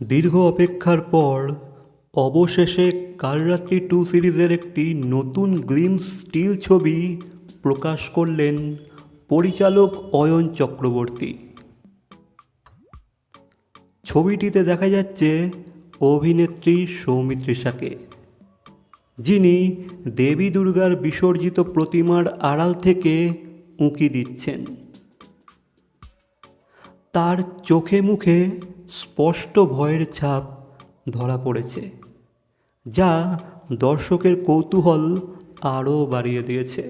দীর্ঘ অপেক্ষার পর, অবশেষে কাল রাত্রি টু সিরিজের একটি নতুন গ্লিম স্টিল ছবি প্রকাশ করলেন পরিচালক অয়ন চক্রবর্তী। ছবিটিতে দেখা যাচ্ছে অভিনেত্রী সৌমিত্রিষাকে যিনি দেবী দুর্গার বিসর্জিত প্রতিমার আড়াল থেকে উঁকি দিচ্ছেন। তার চোখে মুখে স্পষ্ট ভয়ের ছাপ ধরা পড়েছে, যা দর্শকের কৌতূহল আরও বাড়িয়ে দিয়েছে।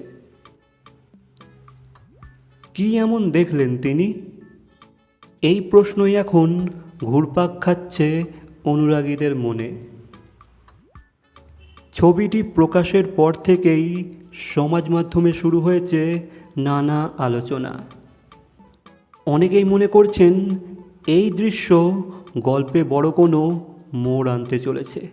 কি এমন দেখলেন তিনি? এই প্রশ্নই এখন ঘুরপাক খাচ্ছে অনুরাগীদের মনে। ছবিটি প্রকাশের পর থেকেই সমাজ মাধ্যমে শুরু হয়েছে নানা আলোচনা। অনেকেই মনে করছেন এই দৃশ্য গল্পে বড় কোনো মোড় আনতে চলেছে।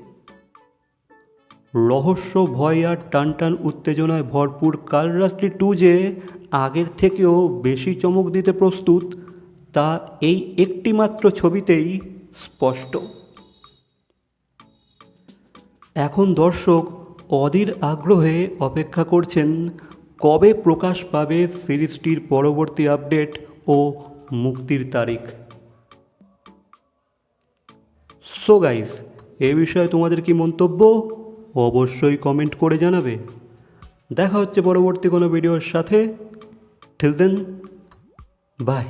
রহস্য, ভয় আর টানটান উত্তেজনায় ভরপুর কালরাত্রি টু যে আগের থেকেও বেশি চমক দিতে প্রস্তুত, তা এই একটি মাত্র ছবিতেই স্পষ্ট। এখন দর্শক অধীর আগ্রহে অপেক্ষা করছেন, কবে প্রকাশ পাবে সিরিজটির পরবর্তী আপডেট ও মুক্তির তারিখ। সো গাইস এ বিষয়ে তোমাদের কি মন্তব্য? অবশ্যই কমেন্ট করে জানাবে। দেখা হচ্ছে পরবর্তী কোনো ভিডিওর সাথে। ঠিক দেন বাই